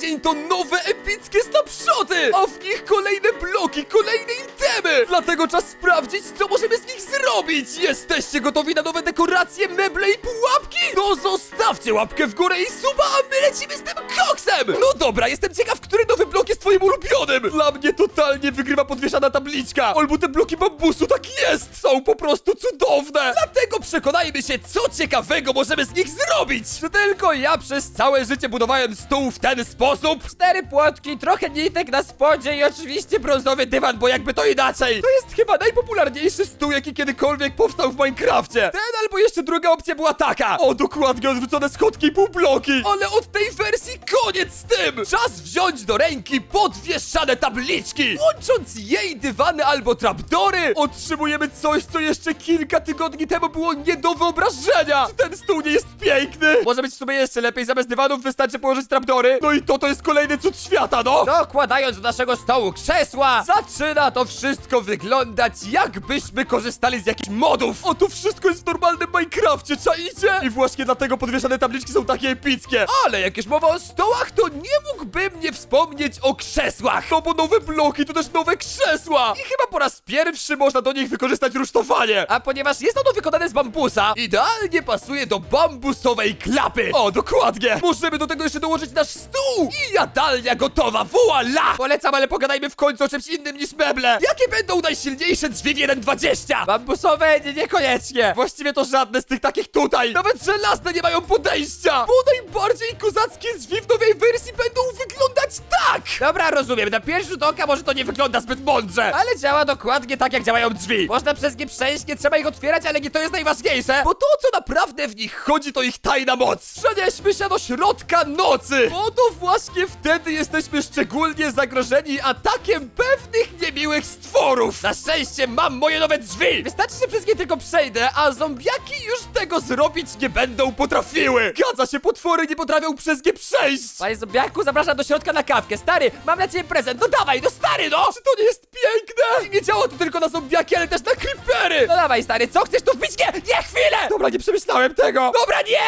tydzień to nowe epickie snapshoty, a w nich kolejne bloki, kolejne itemy. Dlatego czas sprawdzić, co możemy z nich zrobić. Jesteście gotowi na nowe dekoracje, meble i pułapki? No zostawcie łapkę w górę i suba, a my lecimy z tym koksem. No dobra, jestem ciekaw, który nowy blok jest twoim ulubionym. Dla mnie totalnie wygrywa podwieszana tabliczka. Albo te bloki bambusu, tak jest. Są po prostu cudowne. Dlatego przekonajmy się, co ciekawego możemy z nich zrobić. Czy tylko ja przez całe życie budowałem stół w ten sposób? Cztery płotki, trochę nitek na spodzie i oczywiście brązowy dywan, bo jakby to inaczej. To jest chyba najpopularniejszy stół, jaki kiedykolwiek powstał w Minecrafcie. Ten albo jeszcze druga opcja była taka. O, dokładnie odwrócone schodki i półbloki. Ale od tej wersji koniec z tym. Czas wziąć do ręki podwieszane tabliczki. Łącząc jej dywany albo trapdory, otrzymujemy coś, co jeszcze kilka tygodni temu było nie do wyobrażenia. Czy ten stół nie jest piękny? Może być w sumie jeszcze lepiej. Zamiast dywanów wystarczy położyć trapdory. No i to to jest kolejny cud świata, no. Dokładając do naszego stołu krzesła, Zaczyna to wszystko wyglądać jakbyśmy korzystali z jakichś modów! O, to wszystko jest w normalnym Minecrafcie, czaicie? I właśnie dlatego podwieszane tabliczki są takie epickie. Ale jak już mowa o stołach, to nie mógłbym nie wspomnieć o krzesłach! No bo nowe bloki to też nowe krzesła! I chyba po raz pierwszy można do nich wykorzystać rusztowanie! a ponieważ jest ono wykonane z bambusa, Idealnie pasuje do bambusowej klapy! O, dokładnie! Możemy do tego jeszcze dołożyć nasz stół! I jadalnia gotowa, voila! Polecam, ale pogadajmy w końcu o czymś innym niż meble! Jakie będą najsilniejsze drzwi w 1.20? bambusowe nie, niekoniecznie. Właściwie to żadne z tych takich tutaj! Nawet żelazne nie mają podejścia! Bo najbardziej kozackie drzwi w nowej wersji będą wyglądać tak! Dobra, rozumiem, na pierwszy rzut oka może to nie wygląda zbyt mądrze, ale działa dokładnie tak jak działają drzwi. Można przez nie przejść, nie trzeba ich otwierać, ale nie to jest najważniejsze. Bo to, co naprawdę w nich chodzi, to ich tajna moc! Przenieśmy się do środka nocy! Bo to właśnie wtedy jesteśmy szczególnie zagrożeni atakiem pewnych niemiłych stworów! Na szczęście mam moje nowe drzwi! Wystarczy, że przez nie tylko przejdę, a zombiaki już tego zrobić nie będą potrafiły! Gadza się, potwory nie potrafią przez nie przejść! Panie zombiaku, zapraszam do środka na kawkę. Stary, mam dla ciebie prezent, no dawaj, no stary, no! Czy to nie jest piękne? I nie działa to tylko na zombiaki, ale też na creepery! No dawaj, stary, co chcesz tu wbić? Nie, nie, chwilę! Dobra, nie przemyślałem tego! Dobra, nie!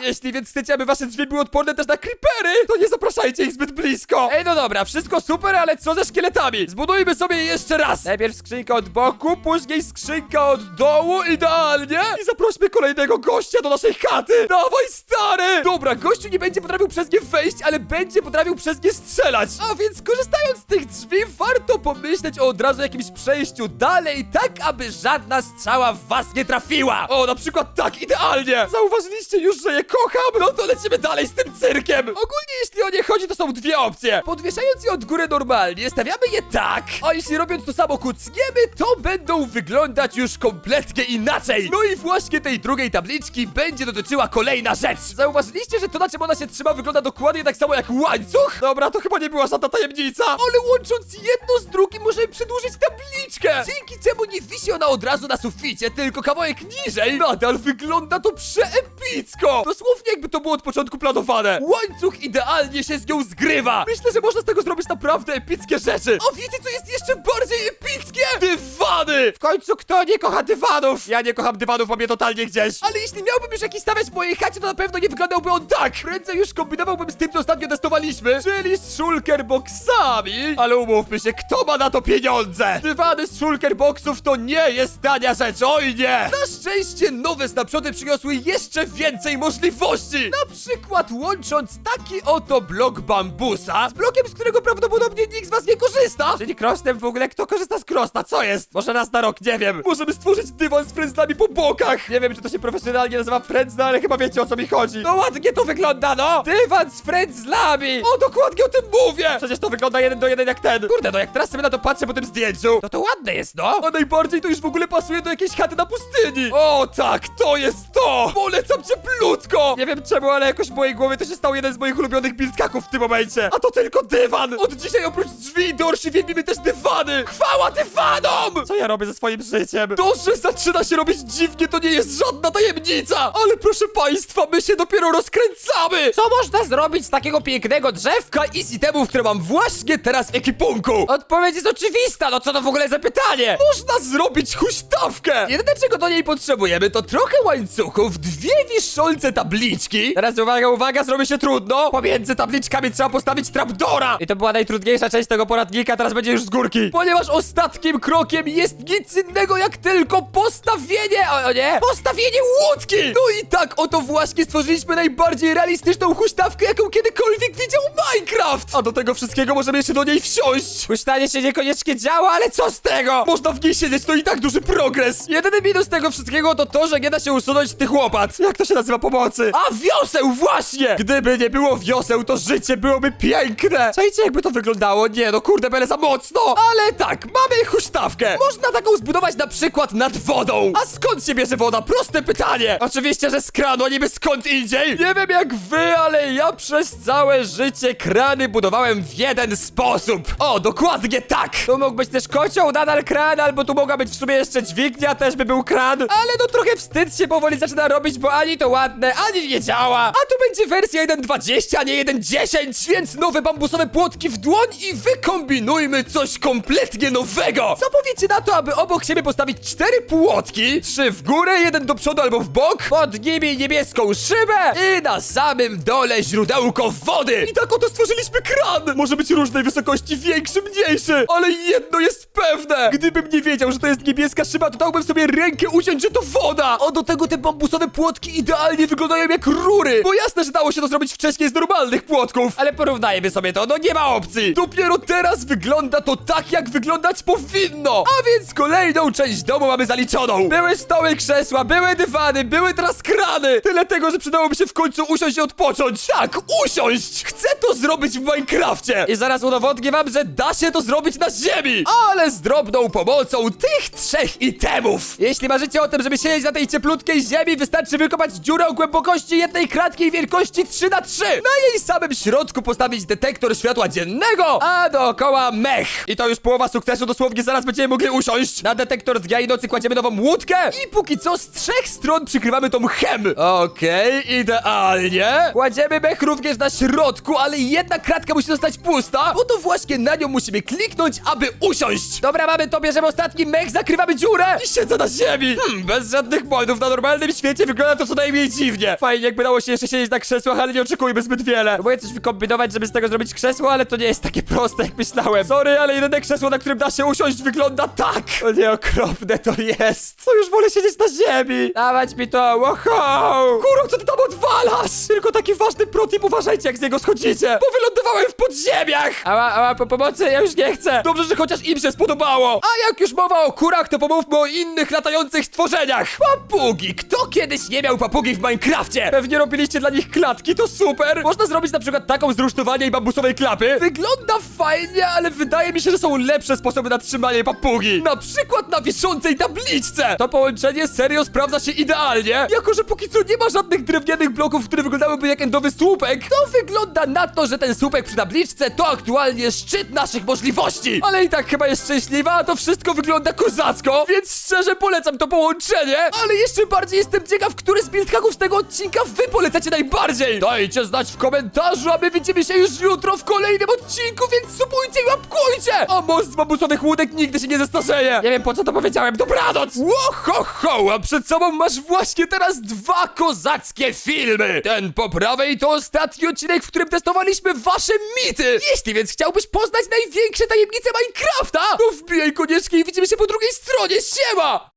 Jeśli więc chcecie, aby wasze drzwi były odporne też na creepery, to nie zapraszajcie ich zbyt blisko! Ej, no dobra, wszystko super, ale co ze szkieletami? Zbudujmy sobie je jeszcze raz! Najpierw skrzynka od boku, Później skrzynka od dołu, idealnie! I zaprośmy kolejnego gościa do naszej chaty! Dawaj, stary! Dobra, gościu nie będzie potrafił przez nie wejść, ale będzie potrafił przez nie strzelać! A więc korzystając z tych drzwi, warto pomyśleć o od razu jakimś przejściu dalej, tak aby żadna strzała w was nie trafiła! O, na przykład tak, idealnie! Zauważyliście już, że je kocham? No to lecimy dalej z tym cyrkiem! Ogólnie jeśli o nie chodzi, to są dwie opcje. Podwieszając je od góry normalnie, stawiamy je tak, a jeśli robiąc to samo kucniemy, to będą wyglądać już kompletnie inaczej. No i właśnie tej drugiej tabliczki będzie dotyczyła kolejna rzecz. Zauważyliście, że to na czym ona się trzyma wygląda dokładnie tak samo jak łańcuch? Dobra, to chyba nie była żadna tajemnica. Ale łącząc jedno z drugim możemy przedłużyć tabliczkę. Dzięki czemu nie wisi ona od razu na suficie, tylko kawałek niżej. Nadal wygląda to przeepicko. Dosłownie jakby to było od początku planowane. Łańcuch idealnie się z nią zgrywa. Myślę, że można z tego zrobić naprawdę epickie rzeczy. A wiecie co jest jeszcze bardziej epickie? Dywany! W końcu kto nie kocha dywanów? Ja nie kocham dywanów, mam je totalnie gdzieś. Ale jeśli miałbym już jakiś stawiać w mojej chacie, to na pewno nie wyglądałby on tak. Prędzej już kombinowałbym z tym, co ostatnio testowaliśmy, czyli z shulker boxami. Ale umówmy się, kto ma na to pieniądze? Dywany z shulker boxów to nie jest tania rzecz, oj nie! Na szczęście nowe snapshoty przyniosły jeszcze więcej możliwości. Na przykład łącząc taki oto blok bambusa z blokiem, z którego prawdopodobnie nikt z was nie korzysta. Czyli krostem w ogóle, kto korzysta z krosta? Co jest? Może raz na rok, nie wiem. Możemy stworzyć dywan z frędzlami po bokach. Nie wiem, czy to się profesjonalnie nazywa frędzla, ale chyba wiecie o co mi chodzi. No ładnie to wygląda, no! Dywan z frędzlami! O, dokładnie o tym mówię! Przecież to wygląda jeden do jeden jak ten. Kurde, no jak teraz sobie na to patrzę po tym zdjęciu, no to ładne jest, no! A najbardziej to już w ogóle pasuje do jakiejś chaty na pustyni. O tak, to jest to! Polecam cieplutko! Nie wiem czemu, ale jakoś w mojej głowie to się stał jeden z moich ulubionych bildkaków w tym momencie. A to tylko dywan! Od dzisiaj oprócz drzwi i dorsi wielbimy też dywany! Chwała dywanom! Co ja robię ze swoim życiem? To, że zaczyna się robić dziwnie, to nie jest żadna tajemnica! Ale proszę państwa, my się dopiero rozkręcamy! Co można zrobić z takiego pięknego drzewka? Ka i z itemów, które mam właśnie teraz w ekipunku! Odpowiedź jest oczywista, no co to w ogóle za pytanie? Można zrobić huśtawkę! Jedyne czego do niej potrzebujemy to trochę łańcuchów, dwie wiszące tabliczki. Teraz uwaga, uwaga, zrobi się trudno. Pomiędzy tabliczkami trzeba postawić trapdora! I to była najtrudniejsza część tego poradnika, teraz będzie już z górki. Ponieważ ostatnim krokiem jest nic innego jak tylko postawienie, o, o nie, postawienie łódki! No i tak oto właśnie stworzyliśmy najbardziej realistyczną huśtawkę, jaką kiedykolwiek widział Minecraft! A do tego wszystkiego możemy jeszcze do niej wsiąść! Huśtanie się niekoniecznie działa, ale co z tego? Można w niej siedzieć, to i tak duży progres! Jedyny minus tego wszystkiego to to, że nie da się usunąć tych łopat. Jak to się nazywa pomocy? A wioseł, właśnie! Gdyby nie było wioseł, to życie byłoby piękne! Czajcie, jakby to wyglądało? Nie, no kurde, byle za mocno! Ale tak, mamy huśtawkę! Można taką zbudować na przykład nad wodą! A skąd się bierze woda? Proste pytanie! Oczywiście, że z kranu, a niby skąd indziej! Nie wiem jak wy, ale ja przez całe życie krany budowałem w jeden sposób! O, dokładnie tak! Tu mógł być też kocioł, nadal kran, albo tu mogła być w sumie jeszcze dźwignia, też by był kran. Ale no trochę wstyd się powoli zaczyna robić, bo ani to ładne, ani nie działa. A tu będzie wersja 1.20, a nie 1.10, więc nowe bambusowe płotki w dłoń i wykombinujmy coś kompletnie nowego. Co powiecie na to, aby obok siebie postawić cztery płotki, trzy w górę, jeden do przodu albo w bok, pod nimi niebieską szybę i na samym dole źródełko wody. I tak oto stworzyliśmy kran. Może być różnej wysokości, większy, mniejszy, ale jedno jest pewne. Gdybym nie wiedział, że to jest niebieska szyba, to dałbym sobie rękę uciąć, że to woda. A do tego te bambusowe płotki idealnie wyglądają jak rury. Bo jasne, że dało się to zrobić wcześniej z normalnych płotków. Ale porównajmy sobie to, no nie ma opcji. Dopiero teraz wygląda to tak, jak wyglądać powinno! A więc kolejną część domu mamy zaliczoną! Były stoły, krzesła, były dywany, były teraz krany! Tyle tego, że przydałoby się w końcu usiąść i odpocząć! Tak, usiąść! Chcę to zrobić w Minecrafcie! I zaraz udowodnię wam, że da się to zrobić na ziemi! Ale z drobną pomocą tych trzech itemów! Jeśli marzycie o tym, żeby siedzieć na tej cieplutkiej ziemi, wystarczy wykopać dziurę o głębokości jednej kratki wielkości 3 na 3 Na jej samym środku postawić detektor światła dziennego, a dookoła mech. I to już połowa sukcesu, dosłownie zaraz będziemy mogli usiąść. Na detektor dnia i nocy kładziemy nową łódkę i póki co z trzech stron przykrywamy tą chem. Okej, idealnie. Kładziemy mech również na środku, ale jedna kratka musi zostać pusta, bo to właśnie na nią musimy kliknąć, aby usiąść. Dobra, mamy to, bierzemy ostatni mech, zakrywamy dziurę i siedzę na ziemi. Hmm, bez żadnych błędów, na normalnym świecie wygląda to co najmniej dziwnie. Fajnie, jakby dało się jeszcze siedzieć na krzesłach, ale nie oczekujmy zbyt wiele. Próbuję coś wykombinować, żeby z tego zrobić krzesło, ale to nie jest takie proste, jak myślałem. Sorry, ale jedyne krzesło, na którym da się usiąść, wygląda tak. O nie, okropne to jest. To już wolę siedzieć na ziemi. Dawać mi to, wow! Kuro, co ty tam odwalasz? Tylko taki ważny protip, uważajcie jak z niego schodzicie, bo wylądowałem w podziemiach. Ała, ała, po pomocy, ja już nie chcę! Dobrze, że chociaż im się spodobało. A jak już mowa o kurach, to pomówmy o innych latających stworzeniach. Papugi. Kto kiedyś nie miał papugi w Minecrafcie? Pewnie robiliście dla nich klatki, to super. Można zrobić na przykład taką z rusztowania i bambusowej klapy. Wygląda fajnie, ale wydaje mi się, że są lepsze sposoby na trzymanie papugi. Na przykład na wiszącej tabliczce. To połączenie serio sprawdza się idealnie. Jako, że póki co nie ma żadnych drewnianych bloków, które wyglądałyby jak endowy słupek, to wygląda na to, że ten słupek przy tabliczce to aktualnie szczyt naszych możliwości. Ale i tak chyba jest szczęśliwa, a to wszystko wygląda kozacko, więc szczerze polecam to połączenie. Ale jeszcze bardziej jestem ciekaw, który z buildhaków z tego odcinka wy polecacie najbardziej. Dajcie znać w komentarzu, a my widzimy się już jutro w kolejnym odcinku, więc subujcie i łapkujcie. A most z bambusowych łódek nigdy się nie zestarzeje. Nie wiem po co to powiedziałem, dobranoc. Ło, ho, a przed sobą masz właśnie teraz dwa kozackie filmy. Ten po prawej to ostatni odcinek, w którym testowaliśmy wasze mity. Jeśli więc chciałbyś poznać największe tajemnice Minecrafta, to wbijaj koniecznie i widzimy się po drugiej stronie. Siema!